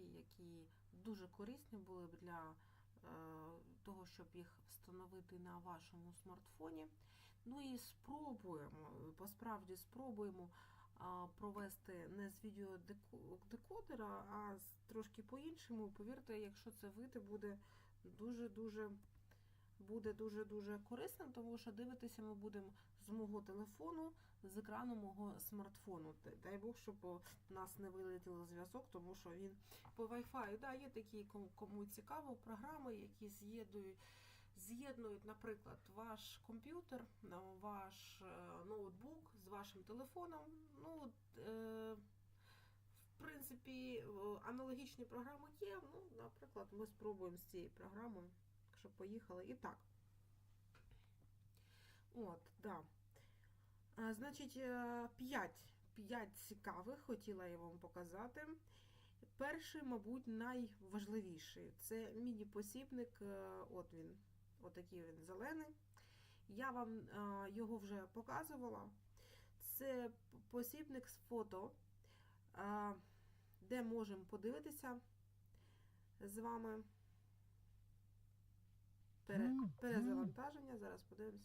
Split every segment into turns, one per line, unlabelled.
додатки, які дуже корисні були б для е, того, щоб їх встановити на вашому смартфоні. Ну і спробуємо, посправді спробуємо провести не з відеодекодера, а трошки по-іншому. Повірте, якщо це вийде, буде дуже-дуже буде дуже-дуже корисним, тому що дивитися ми будемо з мого телефону, з екрану мого смартфону. Дай Бог, щоб у нас не вилетіло зв'язок, тому що він по Wi-Fi, да, є такі, кому цікаво, програми, які з'єднують. З'єднують, наприклад, ваш комп'ютер, ваш ноутбук з вашим телефоном. Ну, е, в принципі, аналогічні програми є. Ну, Наприклад, ми спробуємо з цією програмою, якщо поїхали. І так. От, да. А, значить, 5, 5 цікавих хотіла я вам показати. Перший, мабуть, найважливіший це міні-посібник. От він, отакий він зелений. Я вам його вже показувала. Це посібник з фото, де можемо подивитися з вами пере, перезавантаження. Зараз подивимося.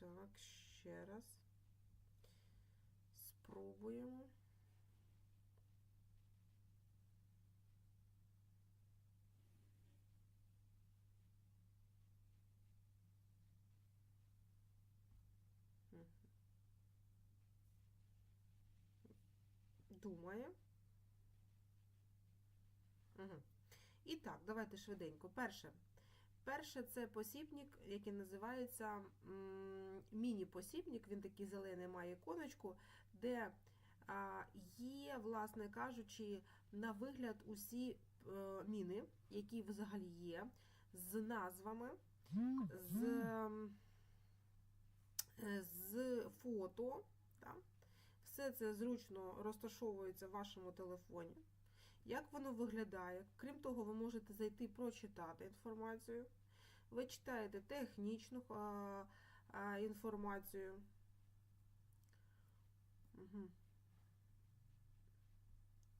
Так, ще раз. Спробуємо. Думає. Угу. І так, давайте швиденько. Перше. Перше це посібник, який називається міні-посібник, він такий зелений має іконочку, де є, власне кажучи, на вигляд усі е, міни, які взагалі є, з назвами, з е, з фото. Так? Все це зручно розташовується в вашому телефоні. Як воно виглядає? Крім того, ви можете зайти прочитати інформацію. Ви читаєте технічну інформацію. Угу.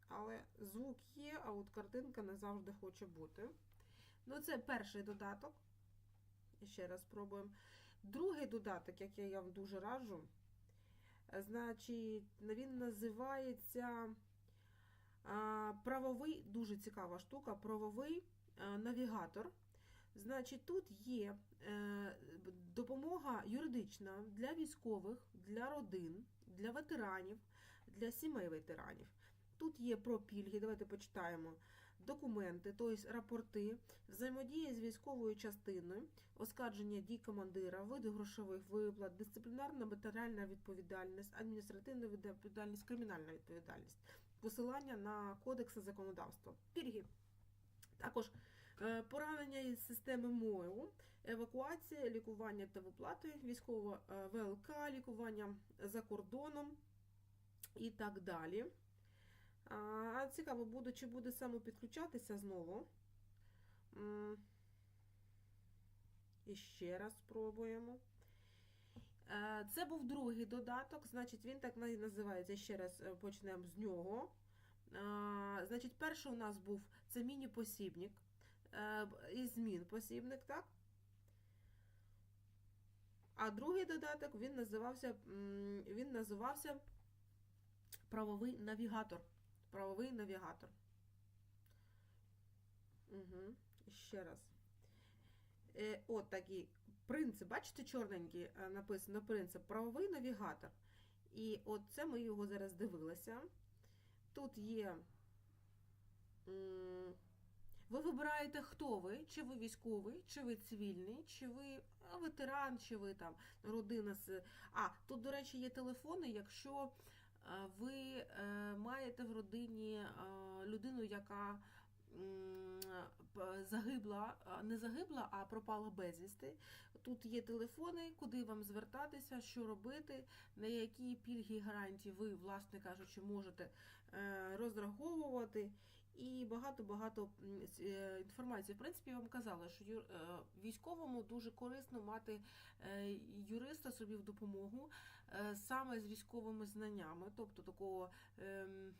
Але звук є, а от картинка не завжди хоче бути. Ну, це перший додаток. Ще раз спробуємо. Другий додаток, який я вам дуже раджу, значить, він називається правовий, дуже цікава штука, правовий навігатор. Значить, тут є е, допомога юридична для військових, для родин, для ветеранів, для сімей ветеранів. Тут є про пільги, давайте почитаємо документи, тобто рапорти, взаємодія з військовою частиною, оскарження дій командира, види грошових виплат, дисциплінарна матеріальна відповідальність, адміністративна відповідальність, кримінальна відповідальність, посилання на кодекси законодавства. Пільги. Також поранення із системи МОЕУ, евакуація, лікування та виплати, військова ВЛК, лікування за кордоном і так далі. А цікаво буде, чи буде самопідключатися знову. І ще раз спробуємо. Це був другий додаток, значить, він так називається. Ще раз почнемо з нього. Значить, перший у нас був це міні-посібник із змін посібник, так? А другий додаток він називався він називався правовий навігатор. Правовий навігатор. Угу. Ще раз. Е, От такий принцип, бачите, чорненький написано принцип правовий навігатор. І от це ми його зараз дивилися. Тут є. Ви вибираєте, хто ви, чи ви військовий, чи ви цивільний, чи ви ветеран, чи ви там родина з. А, тут, до речі, є телефони, якщо ви маєте в родині людину, яка загибла, не загибла, а пропала безвісти. Тут є телефони, куди вам звертатися, що робити, на які пільги гарантії ви, власне кажучи, можете розраховувати. і багато-багато е, інформації. В принципі, я вам казала, що е, військовому дуже корисно мати е, юриста собі в допомогу е, саме з військовими знаннями, тобто такого. ем,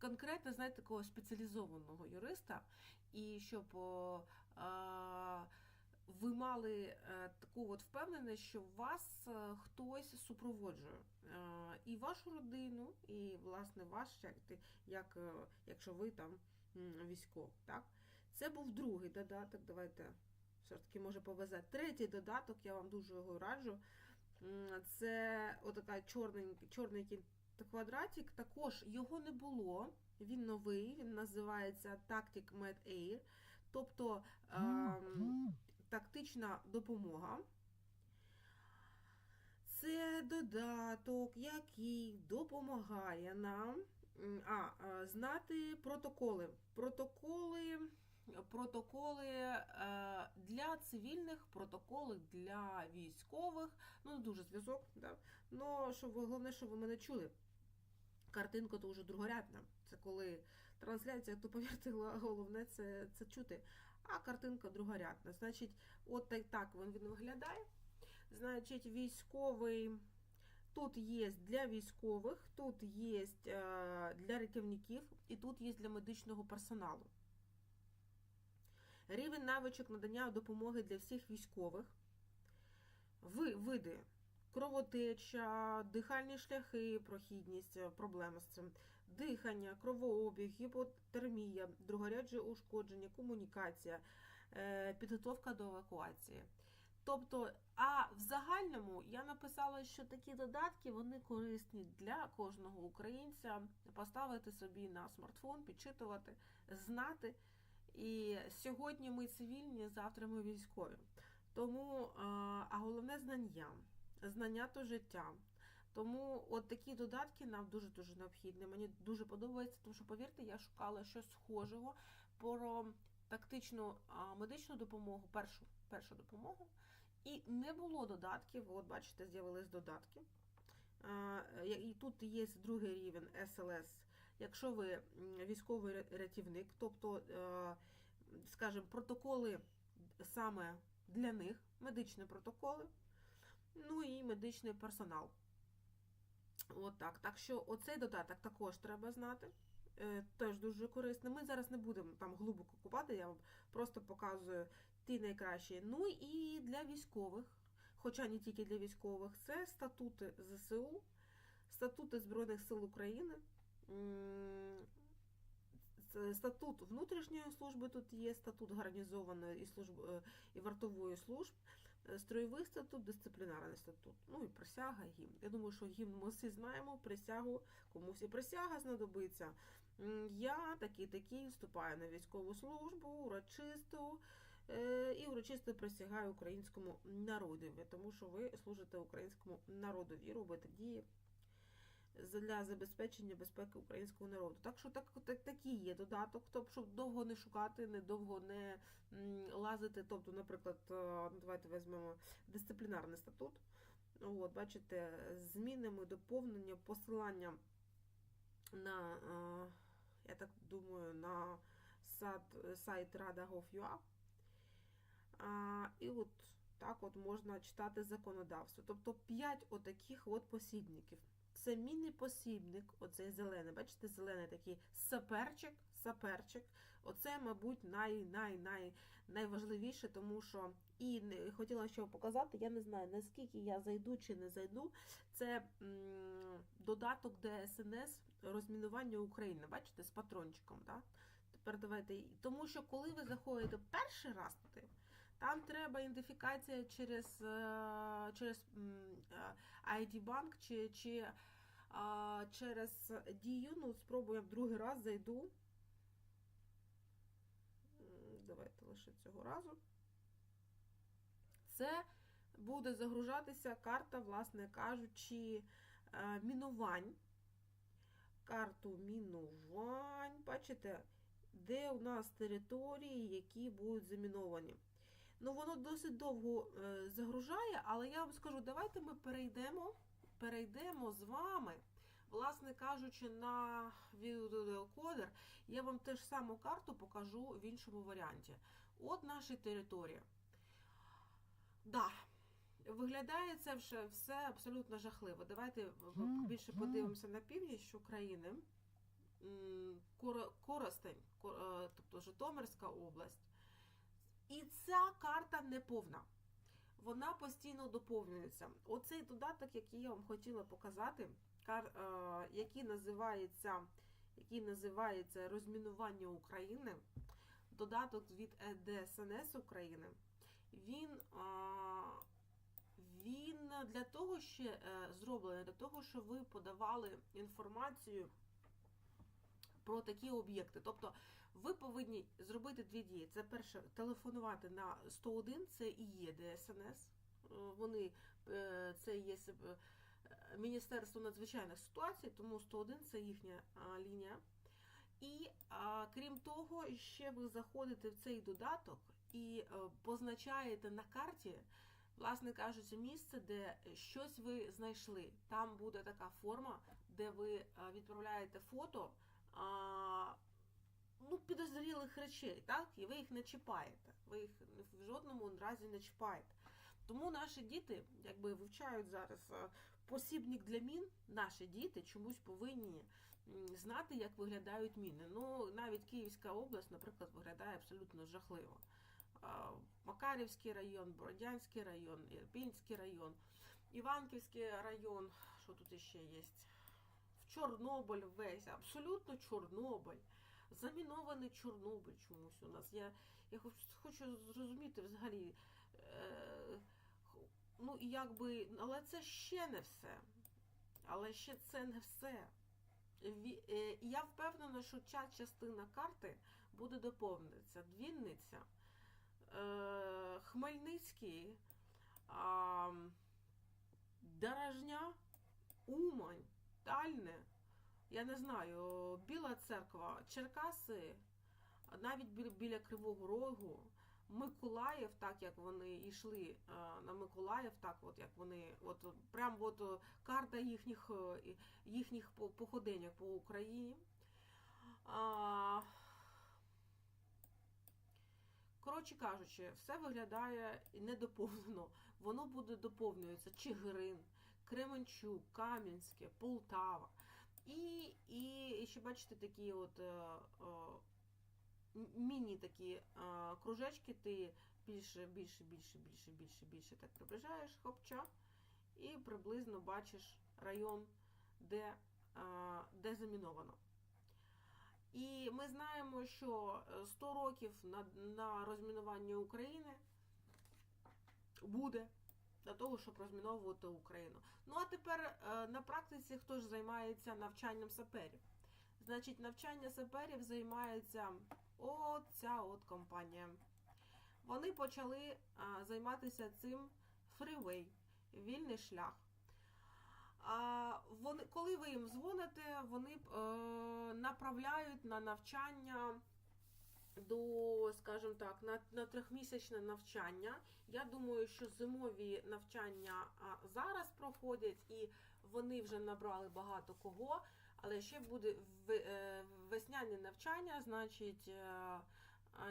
Конкретно, знаєте, такого спеціалізованого юриста, і щоб а, ви мали е, таку от впевненість, що вас е, хтось супроводжує. Е, І вашу родину, і власне ваш, як, як, е, якщо ви там військовий. Так? Це був другий додаток. Давайте все ж таки може повезе. Третій додаток, я вам дуже його раджу. Це отака чорний, чорний квадратик. Також його не було. Він новий, він називається Tactic Med Air, тобто ем, тактична допомога. Це додаток, який допомагає нам а, а, знати протоколи. Протоколи, протоколи е, для цивільних, протоколи для військових. Ну, не дуже зв'язок, да? Ну, щоб ви, головне, щоб ви мене чули. Картинка то вже другорядна. Це коли трансляція, то повірте, головне це, це чути. А картинка другорядна. Значить, от так, так він, він виглядає. Значить, військовий. Тут є для військових, тут є е, для рятівників і тут є для медичного персоналу. Рівень навичок надання допомоги для всіх військових. Види кровотеча, дихальні шляхи, прохідність, е, проблема з цим, дихання, кровообіг, гіпотермія, другоряджі ушкодження, комунікація, е, підготовка до евакуації. Тобто, а в загальному я написала, що такі додатки вони корисні для кожного українця. Поставити собі на смартфон, підчитувати, знати. І сьогодні ми цивільні, завтра ми військові. Тому, а, головне знання. Знання то життя. Тому от такі додатки нам дуже-дуже необхідні. Мені дуже подобається, тому що, повірте, я шукала щось схожого про тактичну медичну допомогу, першу, першу допомогу. І не було додатків. От бачите, з'явились додатки. І тут є другий рівень SLS. Якщо ви військовий рятівник, тобто, е, скажімо, протоколи саме для них, медичні протоколи, ну і медичний персонал. От так. Так що оцей додаток також треба знати. Е, Теж дуже корисний. Ми зараз не будемо там глибоко купати, я вам просто показую ті найкращі. Ну і для військових, хоча не тільки для військових, це статути ЗСУ, статути Збройних сил України. Статут внутрішньої служби тут є, статут гарнізованої і служб е, і вартової служб, е, строєвий статут, дисциплінарний статут. Ну і присяга, гімн. Я думаю, що гімн ми всі знаємо, присягу, комусь і присяга знадобиться. Я такий такий вступаю на військову службу, урочисту. е, І урочисто присягаю українському народові, тому що ви служите українському народові, робите дії для забезпечення безпеки українського народу. Так що так, так, такий є додаток, тобто, щоб довго не шукати, не довго не лазити. Тобто, наприклад, е, ну, давайте візьмемо дисциплінарний статут. От, бачите, змінами, доповнення, посилання на, е, я так думаю, на сайт, сайт Rada.gov.ua. А, І от так от можна читати законодавство. Тобто 5 отаких от посібників. Це міні-посібник, оцей зелений. Бачите, зелений такий саперчик, саперчик. Оце, мабуть, най, най, най, найважливіше, тому що і не- хотіла ще показати, я не знаю, наскільки я зайду чи не зайду. Це м, додаток ДСНС розмінування України. Бачите, з патрончиком. Да? Тепер давайте. Тому що коли ви заходите перший раз туди, там треба ідентифікація через, е, через е, ID банк чи, чи а, через дію. Ну, спробую я в другий раз зайду. Давайте лише цього разу. Це буде загружатися карта, власне кажучи, е, мінувань. Карту мінувань. Бачите, де у нас території, які будуть заміновані. Ну, воно досить довго е, загружає, але я вам скажу, давайте ми перейдемо, перейдемо з вами власне кажучи, на відеокодер я вам теж саму карту покажу в іншому варіанті. От наша територія. Да, виглядає це вже все абсолютно жахливо. Давайте більше подивимося на північ України. Коростень, Ко- е, тобто Житомирська область. І ця карта не повна. Вона постійно доповнюється. Оцей додаток, який я вам хотіла показати, е, який називається, який називається Розмінування України, додаток від Е ДСНС України, він, а, він для того ще е, зроблений, для того, щоб ви подавали інформацію про такі об'єкти. Тобто ви повинні зробити дві дії. Це перше, телефонувати на 101, це і є ДСНС. Е, Вони е, це є е, Міністерство надзвичайних ситуацій, тому 101 це їхня лінія. І крім того, ще ви заходите в цей додаток і позначаєте на карті, власне кажучи, місце, де щось ви знайшли. Там буде така форма, де ви відправляєте фото ну, підозрілих речей, так? І ви їх не чіпаєте. Ви їх в жодному разі не чіпаєте. Тому наші діти, якби вивчають зараз е, посібник для мін, наші діти чомусь повинні знати, як виглядають міни. Ну, навіть Київська область, наприклад, виглядає абсолютно жахливо. Макарівський район, Бородянський район, Ірпінський район, Іванківський район, що тут іще є? В Чорнобиль весь, абсолютно Чорнобиль. Замінований Чорнобиль чомусь у нас. Я, я хоч- хочу зрозуміти взагалі. Е, ну, якби, але це ще не все. Але ще це не все. Е, Я впевнена, що ця частина карти буде доповнитися. Двінниця, е, Хмельницький, а, Дорожня, Умань, Тальне, я не знаю, Біла церква, Черкаси, навіть біля, Кривого Рогу, Миколаїв, так як вони йшли е, на Миколаїв, так от як вони, от прям от е, карта їхніх, е, їхніх по- по Україні. А, Коротше кажучи, все виглядає недоповнено. Воно буде доповнюється Чигирин, Кременчук, Кам'янське, Полтава. І, і ще бачите такі от е, е, міні такі е, кружечки, ти більше, більше, більше, більше, більше, більше так приближаєш, хопча, і приблизно бачиш район, де, де заміновано. І ми знаємо, що е, 100 років на, на розмінування України буде для того, щоб розміновувати Україну. Ну а тепер е, на практиці хто ж займається навчанням саперів? Значить, навчання саперів займається от ця от компанія. Вони почали займатися цим фрівей, вільний шлях. А, вони, коли ви їм дзвоните, вони е, направляють на навчання до, скажімо так, на, на трьохмісячне навчання. Я думаю, що зимові навчання зараз проходять, і вони вже набрали багато кого. Але ще буде е, весняне навчання, значить. е,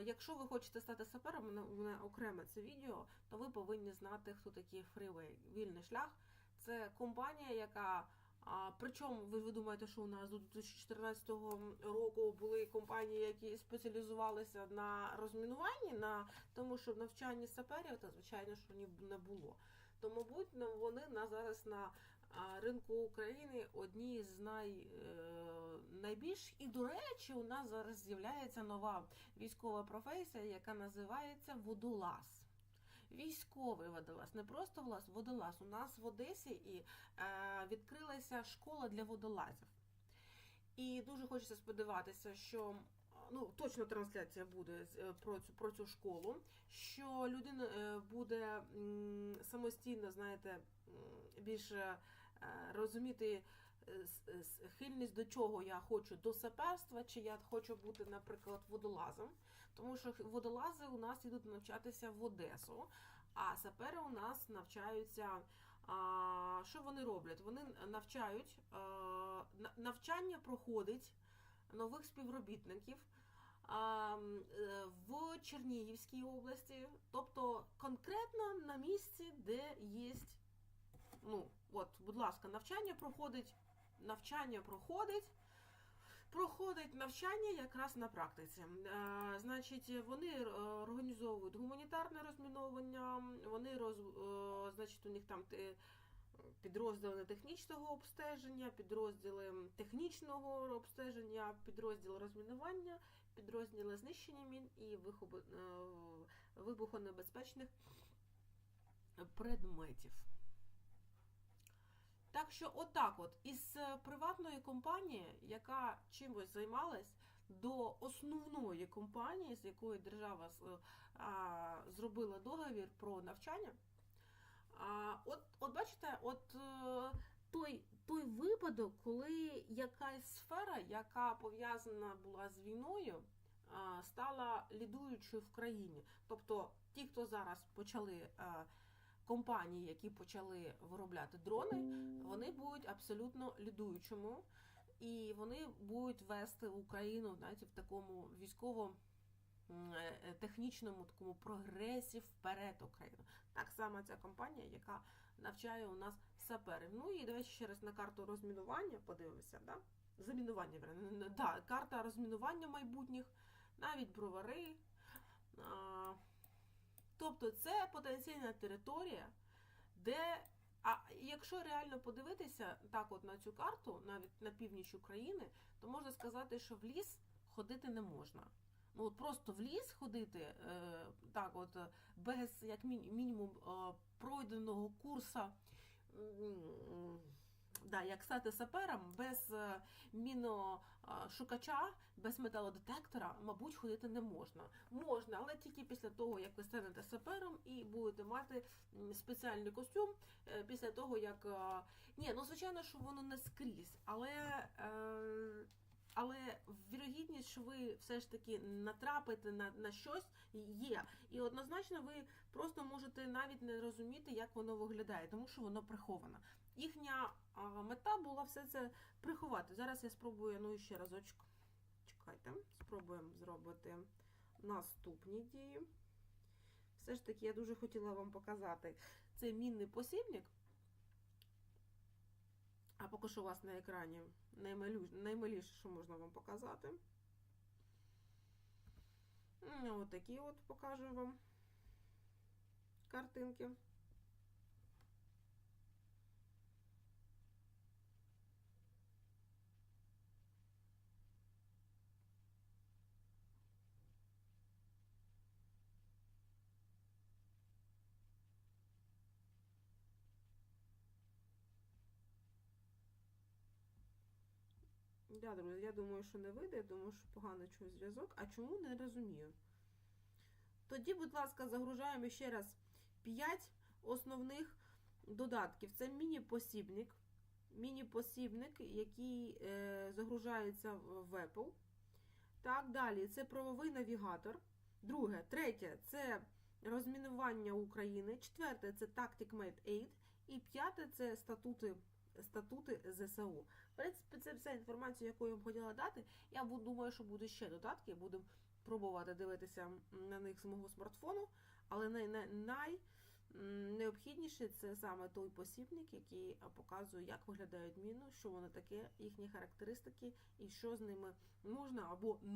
Якщо ви хочете стати сапером, у мене- у мене окреме це відео, то ви повинні знати, хто такий Freeway. Вільний шлях. Це компанія, яка. А, причому ви, ви думаєте, що у нас до 2014 року були компанії, які спеціалізувалися на розмінуванні, на тому, що в навчанні саперів, то звичайно, що не було. То, мабуть, вони на зараз на ринку України одні з най, е, найбільш і до речі, у нас зараз з'являється нова військова професія, яка називається водолаз. Військовий водолаз, не просто влас, водолаз. У нас в Одесі і е, відкрилася школа для водолазів. І дуже хочеться сподіватися, що ну точно трансляція буде е, про цю про цю школу, що людина е, буде самостійно, знаєте, більше розуміти схильність до чого я хочу до саперства, чи я хочу бути, наприклад, водолазом. Тому що водолази у нас йдуть навчатися в Одесу, а сапери у нас навчаються А, що вони роблять? Вони навчають, на- навчання проходить нових співробітників а, е, в Чернігівській області, тобто конкретно на місці, де є. Ну, от, будь ласка, навчання проходить, навчання проходить. Проходить навчання якраз на практиці. Е, значить, вони е, організовують гуманітарне розміновування, вони роз, е, значить, у них там підрозділи технічного обстеження, підрозділи технічного обстеження, підрозділ розмінування, підрозділи знищення мін і вибухонебезпечних предметів. Так що, отак, от, із е, приватної компанії, яка чимось займалась, до основної компанії, з якою держава а, зробила договір про навчання. А, от, от бачите, от е, той, той випадок, коли якась сфера, яка пов'язана була з війною, стала лідуючою в країні. Тобто ті, хто зараз почали а, компанії, які почали виробляти дрони, вони будуть абсолютно лідуючому, і вони будуть вести Україну знаєте, в такому військово м, е, е, такому прогресі вперед Україну. Так само ця компанія, яка навчає у нас саперів. Ну і давайте ще раз на карту розмінування подивимося. Да? Замінування, да, карта розмінування майбутніх, навіть бровари. Тобто це потенційна територія, де а якщо реально подивитися так от на цю карту, навіть на північ України, то можна сказати, що в ліс ходити не можна. Ну от просто в ліс ходити, е, так от без як мі- мінімум е, пройденого курса, да, як стати сапером, без е, міношукача, без металодетектора, мабуть, ходити не можна. Можна, але тільки після того, як ви станете сапером і будете мати спеціальний костюм, е, після того, як. е, Ні, ну звичайно, що воно не скрізь, але. Е, але вірогідність, що ви все ж таки натрапите на, на щось, є. І однозначно ви просто можете навіть не розуміти, як воно виглядає, тому що воно приховано. Їхня мета була все це приховати. Зараз я спробую ну ще разочок. Чекайте, спробуємо зробити наступні дії. Все ж таки, я дуже хотіла вам показати цей мінний посібник. А поки що у вас на екрані наймиліше, що можна вам показати. Отакі от покажу вам картинки. Да, друзі, я думаю, що не вийде, тому що погано чую зв'язок. А чому не розумію? Тоді, будь ласка, загружаємо ще раз 5 основних додатків. Це міні-посібник. Міні-посібник, який е, загружається в в Apple. Так, далі це правовий навігатор. Друге, третє це розмінування України. Четверте це Tactic Made Aid. І п'яте це статути, статути ЗСУ. В принципі, це вся інформація, яку я вам хотіла дати. Я думаю, що буде ще додатки, будемо пробувати дивитися на них з мого смартфону. Але най, най, най необхідніше це саме той посібник, який показує, як виглядають міни, що воно таке, їхні характеристики і що з ними можна або не